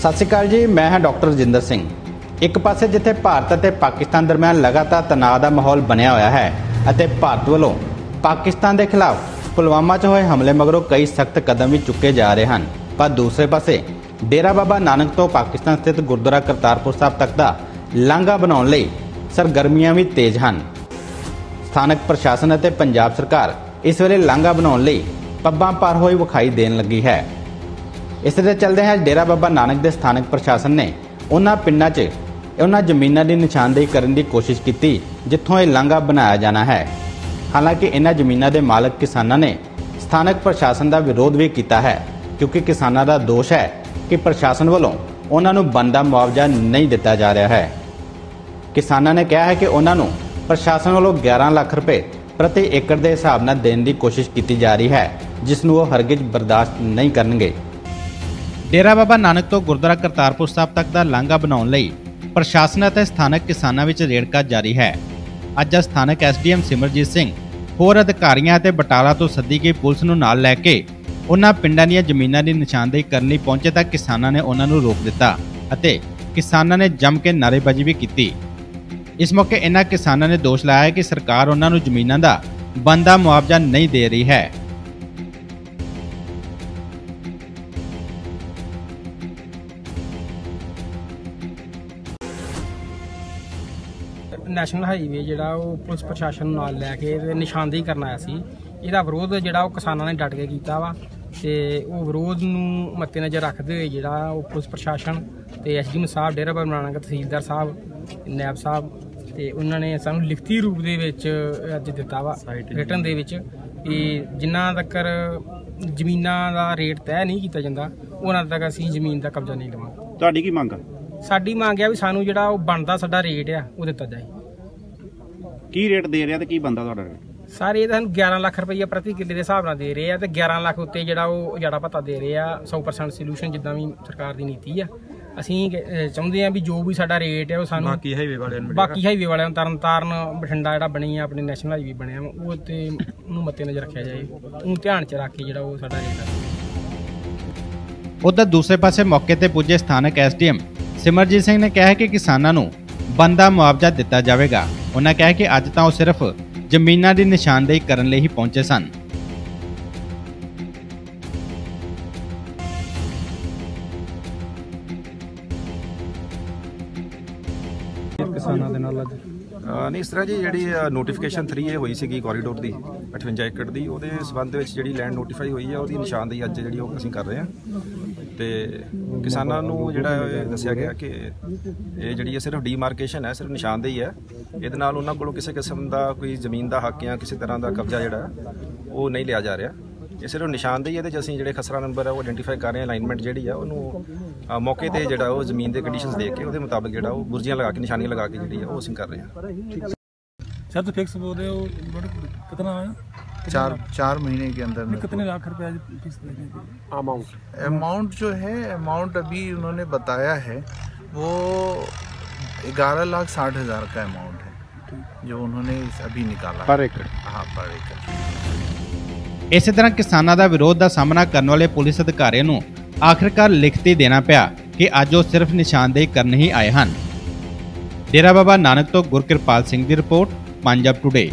ਸਤਿ ਸ਼੍ਰੀ ਅਕਾਲ ਜੀ, ਮੈਂ ਹਾਂ ਡਾਕਟਰ ਰਜਿੰਦਰ ਸਿੰਘ। ਇੱਕ ਪਾਸੇ ਜਿੱਥੇ ਭਾਰਤ ਅਤੇ ਪਾਕਿਸਤਾਨ ਦਰਮਿਆਨ ਲਗਾਤਾਰ ਤਣਾਅ ਦਾ ਮਾਹੌਲ ਬਣਿਆ ਹੋਇਆ ਹੈ ਅਤੇ ਭਾਰਤ ਵੱਲੋਂ ਪਾਕਿਸਤਾਨ ਦੇ ਖਿਲਾਫ ਪੁਲਵਾਮਾ 'ਚ ਹੋਏ ਹਮਲੇ ਮਗਰੋਂ ਕਈ ਸਖਤ ਕਦਮ ਵੀ ਚੁੱਕੇ ਜਾ ਰਹੇ ਹਨ। ਪਰ ਦੂਸਰੇ ਪਾਸੇ, ਡੇਰਾ ਬਾਬਾ ਨਾਨਕ ਤੋਂ ਪਾਕਿਸਤਾਨ ਸਥਿਤ ਗੁਰਦੁਆਰਾ ਕਰਤਾਰਪੁਰ ਸਾਹਿਬ ਤੱਕ ਦਾ ਲਾਂਘਾ ਬਣਾਉਣ ਲਈ ਸਰਗਰਮੀਆਂ ਵੀ ਤੇਜ਼ ਹਨ। ਸਥਾਨਕ ਪ੍ਰਸ਼ਾਸਨ ਅਤੇ ਪੰਜਾਬ ਸਰਕਾਰ ਇਸ ਵੇਲੇ ਲਾਂਘਾ ਬਣਾਉਣ ਲਈ ਪੱਬਾਂ ਪਾਰ ਹੋਈ ਵਿਖਾਈ ਦੇਣ ਲੱਗੀ ਹੈ। ਇਸ ਦੇ ਚੱਲਦੇ ਹੈ, ਡੇਰਾ ਬਾਬਾ ਨਾਨਕ ਦੇ ਸਥਾਨਕ ਪ੍ਰਸ਼ਾਸਨ ਨੇ ਉਹਨਾਂ ਪਿੰਡਾਂ 'ਚ ਉਹਨਾਂ ਜ਼ਮੀਨਾਂ ਦੀ ਨਿਸ਼ਾਨਦੇਹੀ ਕਰਨ ਦੀ ਕੋਸ਼ਿਸ਼ ਕੀਤੀ, ਜਿੱਥੋਂ ਇਹ ਲਾਂਘਾ ਬਣਾਇਆ ਜਾਣਾ ਹੈ। ਹਾਲਾਂਕਿ ਇਹਨਾਂ ਜ਼ਮੀਨਾਂ ਦੇ ਮਾਲਕ ਕਿਸਾਨਾਂ ਨੇ ਸਥਾਨਕ ਪ੍ਰਸ਼ਾਸਨ ਦਾ ਵਿਰੋਧ ਵੀ ਕੀਤਾ ਹੈ, ਕਿਉਂਕਿ ਕਿਸਾਨਾਂ ਦਾ ਦੋਸ਼ ਹੈ ਕਿ ਪ੍ਰਸ਼ਾਸਨ ਵੱਲੋਂ ਉਹਨਾਂ ਨੂੰ ਬੰਦਾ ਮੁਆਵਜ਼ਾ ਨਹੀਂ ਦਿੱਤਾ ਜਾ ਰਿਹਾ ਹੈ। ਕਿਸਾਨਾਂ ਨੇ ਕਿਹਾ ਹੈ ਕਿ ਉਹਨਾਂ ਨੂੰ ਪ੍ਰਸ਼ਾਸਨ ਵੱਲੋਂ 11 ਲੱਖ ਰੁਪਏ ਪ੍ਰਤੀ ਏਕੜ ਦੇ ਹਿਸਾਬ ਨਾਲ ਦੇਣ ਦੀ ਕੋਸ਼ਿਸ਼ ਕੀਤੀ ਜਾ ਰਹੀ ਹੈ, ਜਿਸ ਨੂੰ ਉਹ ਹਰਗਿਜ਼ ਬਰਦਾਸ਼ਤ ਨਹੀਂ ਕਰਨਗੇ। ਡੇਰਾ ਬਾਬਾ ਨਾਨਕ ਤੋਂ ਗੁਰਦੁਆਰਾ ਕਰਤਾਰਪੁਰ ਸਾਹਿਬ ਤੱਕ ਦਾ ਲਾਂਘਾ ਬਣਾਉਣ ਲਈ ਪ੍ਰਸ਼ਾਸਨ ਅਤੇ ਸਥਾਨਕ ਕਿਸਾਨਾਂ ਵਿੱਚ ਰੇੜਕਾ ਜਾਰੀ ਹੈ। ਅੱਜ ਸਥਾਨਕ ਐਸਡੀਐਮ ਸਿਮਰਜੀਤ ਸਿੰਘ, ਹੋਰ ਅਧਿਕਾਰੀਆਂ ਅਤੇ ਬਟਾਲਾ ਤੋਂ ਸੱਦੀ ਗਈ ਪੁਲਿਸ ਨੂੰ ਨਾਲ ਲੈ ਕੇ ਉਹਨਾਂ ਪਿੰਡਾਂ ਦੀਆਂ ਜ਼ਮੀਨਾਂ ਦੀ ਨਿਸ਼ਾਨਦੇਹੀ ਕਰਨ ਲਈ ਪਹੁੰਚੇ ਤਾਂ ਕਿਸਾਨਾਂ ਨੇ ਉਹਨਾਂ ਨੂੰ ਰੋਕ ਦਿੱਤਾ ਅਤੇ ਕਿਸਾਨਾਂ ਨੇ ਜੰਮ ਕੇ ਨਾਅਰੇਬਾਜ਼ੀ ਵੀ ਕੀਤੀ। ਇਸ ਮੌਕੇ ਇਹਨਾਂ ਕਿਸਾਨਾਂ ਨੇ ਦੋਸ਼ ਲਾਇਆ ਕਿ ਸਰਕਾਰ ਉਹਨਾਂ ਨੂੰ ਜ਼ਮੀਨਾਂ ਦਾ ਬੰਦਾ ਮੁਆਵਜ਼ਾ ਨਹੀਂ ਦੇ ਰਹੀ ਹੈ। ਨੈਸ਼ਨਲ ਹਾਈਵੇ ਜਿਹੜਾ ਉਹ ਪੁਲਿਸ ਪ੍ਰਸ਼ਾਸਨ ਨੂੰ ਨਾਲ ਲੈ ਕੇ ਤੇ ਨਿਸ਼ਾਨਦੇਹੀ ਕਰਨ ਆਇਆ ਸੀ। ਇਹਦਾ ਵਿਰੋਧ ਜਿਹੜਾ ਉਹ ਕਿਸਾਨਾਂ ਨੇ ਡਟ ਕੇ ਕੀਤਾ ਵਾ ਤੇ ਉਹ ਵਿਰੋਧ ਨੂੰ ਮੱਤੇ ਨਜ਼ਰ ਰੱਖਦੇ ਹੋਏ ਜਿਹੜਾ ਉਹ ਪੁਲਿਸ ਪ੍ਰਸ਼ਾਸਨ ਤੇ ਐਸਡੀਐਮ ਸਾਹਿਬ ਡੇਰਾ ਬਾਬਾ ਨਾਨਕ ਤਹਿਸੀਲਦਾਰ ਸਾਹਿਬ ਨੈਬ ਸਾਹਿਬ ਤੇ ਉਹਨਾਂ ਨੇ ਸਾਨੂੰ ਲਿਖਤੀ ਰੂਪ ਦੇ ਵਿੱਚ ਅੱਜ ਦਿੱਤਾ ਵਾ ਰਿਟਰਨ ਦੇ ਵਿੱਚ ਕਿ ਜਿੰਨਾ ਤੱਕ ਜ਼ਮੀਨਾਂ ਦਾ ਰੇਟ ਤੈਅ ਨਹੀਂ ਕੀਤਾ ਜਾਂਦਾ ਉਹਨਾਂ ਤੱਕ ਅਸੀਂ ਜ਼ਮੀਨ ਦਾ ਕਬਜ਼ਾ ਨਹੀਂ ਲਵਾਂਗੇ। ਤੁਹਾਡੀ ਕੀ ਮੰਗ ਆ? ਸਾਡੀ ਮੰਗ ਹੈ ਵੀ ਸਾਨੂੰ ਜਿਹੜਾ ਉਹ ਬਣਦਾ ਸਾਡਾ ਰੇਟ ਆ ਉਹ ਦਿੱਤਾ ਜਾਏ। ਕੀ ਰੇਟ ਦੇ ਰਿਹਾ ਤੇ ਕੀ ਬੰਦਾ ਤੁਹਾਡਾ ਰੇਟ ਸਾਰੇ ਇਹ ਤਾਂ ਸਾਨੂੰ 11 ਲੱਖ ਰੁਪਈਆ ਪ੍ਰਤੀ ਕਿੱਲੇ ਦੇ ਹਿਸਾਬ ਨਾਲ ਦੇ ਰਹੇ ਆ ਤੇ 11 ਲੱਖ ਉੱਤੇ ਜਿਹੜਾ ਉਹ ਉਜਾੜਾ ਭੱਤਾ ਦੇ ਰਹੇ ਆ 100% ਸੋਲੂਸ਼ਨ ਜਿੱਦਾਂ ਵੀ ਸਰਕਾਰ ਦੀ ਨੀਤੀ ਆ। ਅਸੀਂ ਅਹ, ਚਾਹੁੰਦੇ ਆ ਵੀ ਜੋ ਵੀ ਸਾਡਾ ਰੇਟ ਹੈ ਉਹ ਸਾਨੂੰ ਬਾਕੀ ਹਾਈਵੇ ਵਾਲਿਆਂ ਨੂੰ ਬਾਕੀ ਹਾਈਵੇ ਵਾਲਿਆਂ ਨੂੰ ਤਰਨ ਤਾਰਨ ਬਠਿੰਡਾ ਜਿਹੜਾ ਬਣੀ ਆ ਆਪਣੇ ਨੈਸ਼ਨਲ ਹਾਈਵੇ ਬਣਿਆ ਵਾ, ਉਹ ਤੇ ਉਹਨੂੰ ਮੱਤੇ ਨਜ਼ਰ ਰੱਖਿਆ ਜਾਏ। ਉਹਨੂੰ ਧਿਆਨ 'ਚ ਰੱਖ ਕੇ ਜਿਹੜਾ ਉਹ ਸਾਡਾ ਰੇਟ ਆ। ਉਧਰ ਦੂਸਰੇ ਪਾਸੇ ਮੌਕੇ ਤੇ ਪੁੱਜੇ ਸਥਾਨਕ ਐਸਡੀਐਮ ਸਿਮਰਜੀਤ ਸਿੰਘ ਨੇ ਕਿਹਾ ਕਿ ਕਿਸਾਨਾਂ ਨੂੰ ਬੰਦਾ ਮੁਆਵਜ਼ਾ ਦਿੱਤਾ ਜਾਵੇਗਾ। ਉਹਨਾਂ ਕਿਹਾ ਕਿ ਅੱਜ ਤਾਂ ਉਹ ਸਿਰਫ ਜ਼ਮੀਨਾਂ ਦੀ ਨਿਸ਼ਾਨਦੇਹੀ ਕਰਨ ਲਈ ਹੀ ਪਹੁੰਚੇ ਸਨ। ਕਿਸਾਨਾਂ ਦੇ ਨਾਲ ਅੱਜ ਅਹ ਨਹੀਂ ਇਸ ਤਰ੍ਹਾਂ ਜੀ, ਜਿਹੜੀ ਨੋਟੀਫਿਕੇਸ਼ਨ 3A ਹੋਈ ਸੀਗੀ ਕੋਰੀਡੋਰ ਦੀ 58 ਏਕੜ ਦੀ, ਉਹਦੇ ਸਬੰਧ ਵਿੱਚ ਜਿਹੜੀ ਲੈਂਡ ਨੋਟੀਫਾਈ ਹੋਈ ਹੈ ਉਹਦੀ ਨਿਸ਼ਾਨਦੇਹੀ ਅੱਜ ਜਿਹੜੀ ਉਹ ਅਸੀਂ ਕਰ ਰਹੇ ਹਾਂ। ਤੇ ਕਿਸਾਨਾਂ ਨੂੰ ਜਿਹੜਾ ਇਹ ਦੱਸਿਆ ਗਿਆ ਕਿ ਇਹ ਜਿਹੜੀ ਹੈ ਸਿਰਫ ਡੀਮਾਰਕੇਸ਼ਨ ਹੈ, ਸਿਰਫ ਨਿਸ਼ਾਨਦੇਹੀ ਹੈ। ਇਹਦੇ ਨਾਲ ਉਹਨਾਂ ਕੋਲੋਂ ਕਿਸੇ ਕਿਸਮ ਦਾ ਕੋਈ ਜ਼ਮੀਨ ਦਾ ਹੱਕ ਜਾਂ ਕਿਸੇ ਤਰ੍ਹਾਂ ਦਾ ਕਬਜ਼ਾ ਜਿਹੜਾ, ਉਹ ਨਹੀਂ ਲਿਆ ਜਾ ਰਿਹਾ। ਇਹ ਸਿਰਫ ਨਿਸ਼ਾਨਦੇਹੀ ਇਹਦੇ 'ਚ ਅਸੀਂ ਜਿਹੜੇ ਖਸਰਾ ਨੰਬਰ ਹੈ ਉਹ ਆਇਡੈਂਟੀਫਾਈ ਕਰ ਰਹੇ ਹਾਂ ਅਲਾਈਨਮੈਂਟ ਜਿਹੜੀ ਆ ਉਹਨੂੰ ਅ, ਮੌਕੇ ਤੇ ਜਿਹੜਾ ਉਹ ਜ਼ਮੀਨ ਦੇ ਕੰਡੀਸ਼ਨਸ ਦੇਖ ਕੇ ਉਹਦੇ ਮੁਤਾਬਕ ਜਿਹੜਾ ਉਹ ਬੁਰਜੀਆਂ ਲਗਾ ਕੇ ਨਿਸ਼ਾਨੀਆਂ ਲਗਾ ਕੇ ਜਿਹੜੀ ਆ ਉਹ ਅਸੀਂ ਕਰ ਰਹੇ ਹਾਂ सर तो फिक्स बोल रहे हो बट कितना आया चार चार महीने के अंदर में कितने लाख रुपए आज फिक्स दे रहे हैं अमाउंट जो है अमाउंट अभी उन्होंने बताया है वो ग्यारह लाख साठ हजार का अमाउंट है जो उन्होंने इस- अभी निकाला ਪਰ ਏਕੜ हाँ पर एकड़ ਇਸੇ ਤਰ੍ਹਾਂ ਕਿਸਾਨਾਂ ਦਾ ਵਿਰੋਧ ਦਾ ਸਾਹਮਣਾ ਕਰਨ ਵਾਲੇ ਪੁਲਿਸ ਅਧਿਕਾਰੀਆਂ ਨੂੰ ਆਖਰਕਾਰ ਲਿਖਤੀ ਦੇਣਾ ਪਿਆ ਕਿ ਅੱਜ ਉਹ ਸਿਰਫ ਨਿਸ਼ਾਨਦੇਹੀ ਕਰਨ ਹੀ ਆਏ ਹਨ। ਡੇਰਾ ਬਾਬਾ ਨਾਨਕ ਤੋਂ ਗੁਰਕਿਰਪਾਲ ਸਿੰਘ ਦੀ ਰਿਪੋਰਟ, ਪੰਜਾਬ ਟੁਡੇ